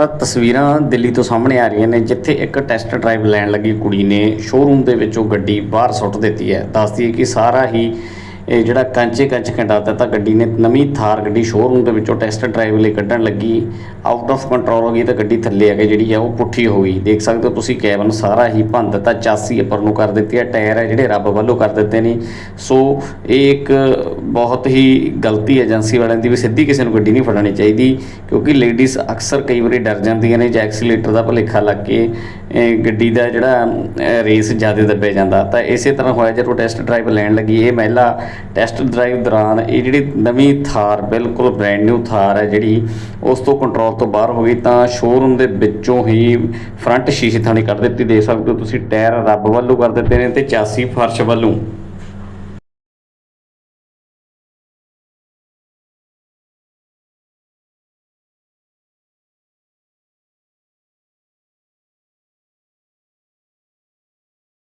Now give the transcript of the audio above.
ਤਾਂ ਤਸਵੀਰਾਂ ਦਿੱਲੀ ਤੋਂ ਸਾਹਮਣੇ ਆ ਰਹੀਆਂ ਨੇ, ਜਿੱਥੇ ਇੱਕ ਟੈਸਟ ਡਰਾਈਵ ਲੈਣ ਲੱਗੀ ਕੁੜੀ ਨੇ। ਸ਼ੋਰੂਮ ਦੇ ਵਿੱਚੋਂ ਗੱਡੀ ਬਾਹਰ ਸੁੱਟ ਦਿੱਤੀ ਹੈ। ਦੱਸਦੀ ਹੈ ਕਿ ਸਾਰਾ ਹੀ ਇਹ ਜਿਹੜਾ ਕਾਂਚੇ ਕੰਚ ਖੰਡਾ ਦਿੱਤਾ ਗੱਡੀ ਨੇ ਨਵੀਂ ਥਾਰ ਗੱਡੀ ਸ਼ੋਰੂਮ ਦੇ ਵਿੱਚੋਂ ਟੈਸਟ ਡਰਾਈਵ ਲਈ ਕੱਢਣ ਲੱਗੀ। ਆਊਟ ਆਫ ਕੰਟਰੋਲ ਹੋ ਗਈ ਤਾਂ ਗੱਡੀ ਥੱਲੇ ਆ ਕੇ ਜਿਹੜੀ ਆ ਉਹ ਪੁੱਠੀ ਹੋ ਗਈ। ਦੇਖ ਸਕਦੇ ਹੋ ਤੁਸੀਂ ਕੈਬਨ ਸਾਰਾ ਹੀ ਭੰਨ ਦਿੱਤਾ, ਚਾਸੀ ਉੱਪਰ ਨੂੰ ਕਰ ਦਿੱਤੀ ਹੈ ਟਾਇਰ ਹੈ ਜਿਹੜੇ ਰੱਬ ਵੱਲੋਂ ਕਰ ਦਿੱਤੇ ਨੇ। ਸੋ ਇਹ ਇੱਕ ਬਹੁਤ ਹੀ ਗਲਤੀ ਏਜੰਸੀ ਵਾਲਿਆਂ ਦੀ ਵੀ ਸਿੱਧੀ ਕਿਸੇ ਨੂੰ ਗੱਡੀ ਨਹੀਂ ਫੜਾਉਣੀ ਚਾਹੀਦੀ, ਕਿਉਂਕਿ ਲੇਡੀਜ਼ ਅਕਸਰ ਕਈ ਵਾਰੀ ਡਰ ਜਾਂਦੀਆਂ ਨੇ ਜਾਂ ਐਕਸੀਲੇਟਰ ਦਾ ਭੁਲੇਖਾ ਲੱਗ ਕੇ ਗੱਡੀ ਦਾ ਜਿਹੜਾ ਰੇਸ ਜ਼ਿਆਦਾ ਦੱਬਿਆ ਜਾਂਦਾ। ਤਾਂ ਇਸੇ ਤਰ੍ਹਾਂ ਹੋਇਆ, ਜਦੋਂ ਟੈਸਟ ਡਰਾਈਵ ਲੈਣ ਲੱਗੀ, ਇਹ ਮਹਿਲਾ ਟੈਸਟ ਡਰਾਈਵ ਦੌਰਾਨ ਇਹ ਜਿਹੜੀ ਨਵੀਂ ਥਾਰ, ਬਿਲਕੁਲ ਬ੍ਰੈਂਡ ਨਿਊ ਥਾਰ ਹੈ ਜਿਹੜੀ, ਉਸ ਤੋਂ ਕੰਟਰੋਲ ਤੋਂ ਬਾਹਰ ਹੋ ਗਈ। ਤਾਂ ਸ਼ੋਰੂਮ ਦੇ ਵਿੱਚੋਂ ਹੀ ਫਰੰਟ ਸ਼ੀਸ਼ੇ ਥਾਣੀ ਕੱਢ ਦਿੱਤੀ। ਦੇ ਸਕਦੇ ਹੋ ਤੁਸੀਂ, ਟਾਇਰ ਰੱਬ ਵੱਲੋਂ ਕਰ ਦਿੱਤੇ ਨੇ ਤੇ ਚਾਸੀ ਫਰਸ਼ ਵੱਲੋਂ।